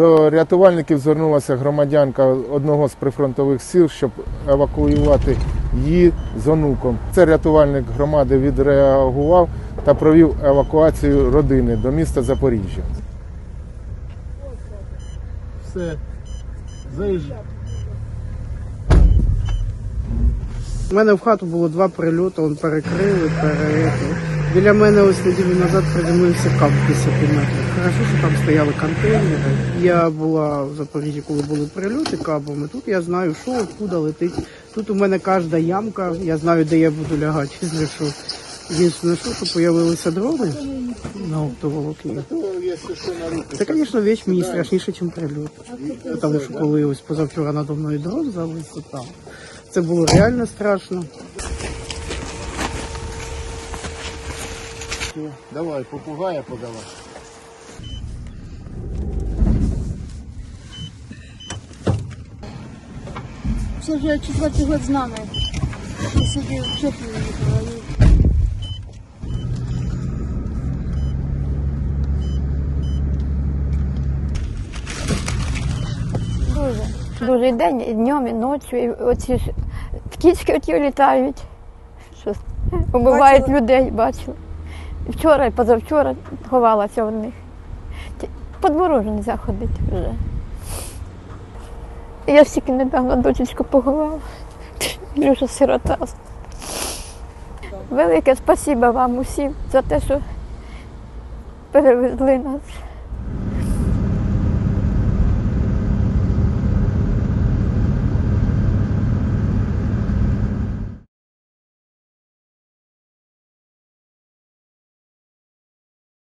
До рятувальників звернулася громадянка одного з прифронтових сіл, щоб евакуювати її з онуком. Це рятувальник громади відреагував та провів евакуацію родини до міста Запоріжжя. Все, заїжджай. У мене в хату було два прильоти, он перекрили, переїхали. Біля мене ось неділю назад приземлився кап 10 метрів. Хорошо, що там стояли контейнери. Я була в Запоріжжі, коли були прильоти кабами. Тут я знаю, що откуда летить. Тут у мене кожна ямка, я знаю, де я буду лягати, якщо що. Єдине, що, що появилися дрони на оптоволокні. Це, звісно, вещь мені страшніше, ніж прильот. Тому що коли ось позавчора надо мною дрон завис, там. Це було реально страшно. Давай, попугая подавай. Це вже четвертий год з нами. Я сидів в жопі їхала. Дуже. Дуже і день, і днем, і ночі. І оці ж птічки оті літають. Що убивають людей, бачила. Вчора і позавчора ховалася в них. По двору вже не можна вже. Я тільки недавно дочечку поховала. Люша сирота. Велике спасибо вам усім за те, що перевезли нас.